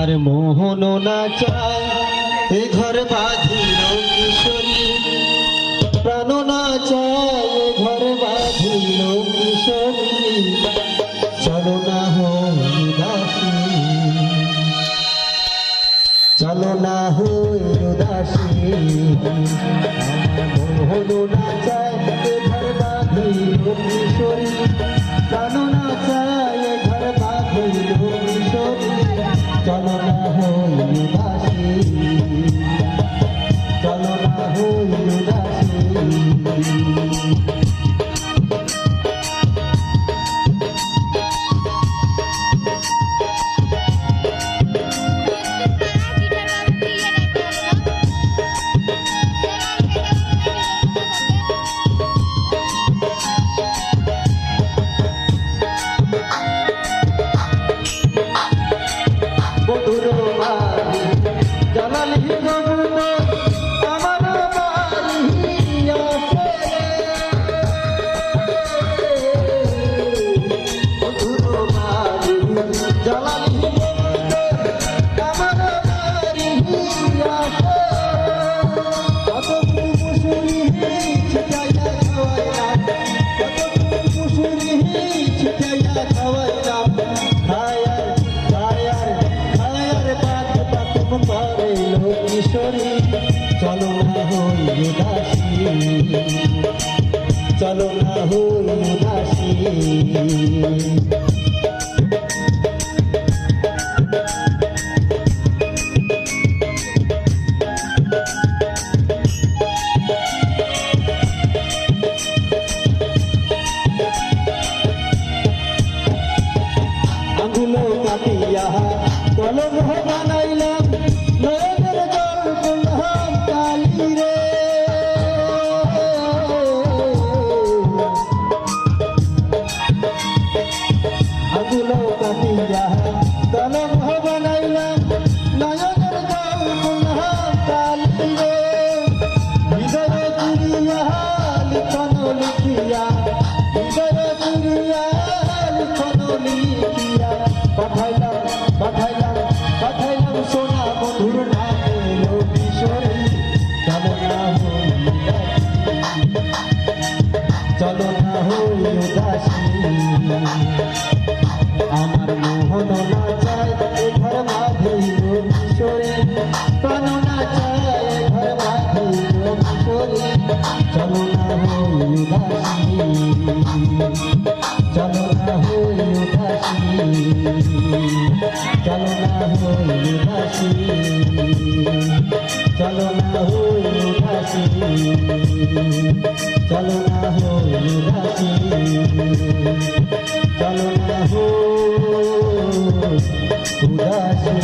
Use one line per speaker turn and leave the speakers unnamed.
আমার মোহন না চায় এ ঘর বাঁধিল কিশোরী প্রাণ না চায় এ ঘর বাঁধিল কিশোরী চলো না হই দাসী। চলো না হই আমার মোহন না চায় এ ঘর কিশোরী প্রাণ না চায় চলো না হইল না বধুর বাড়ি। জানালি গগুন আমার বাড়ি করে কিশোরী চলো না হই উদাসী চলো না হই উদাসী চলো না হই চলো চলো না হই উদাসী চলো না হই উদাসী চলো না হই উদাসী চলো না হই উদাসী চলো না হই উদাসী।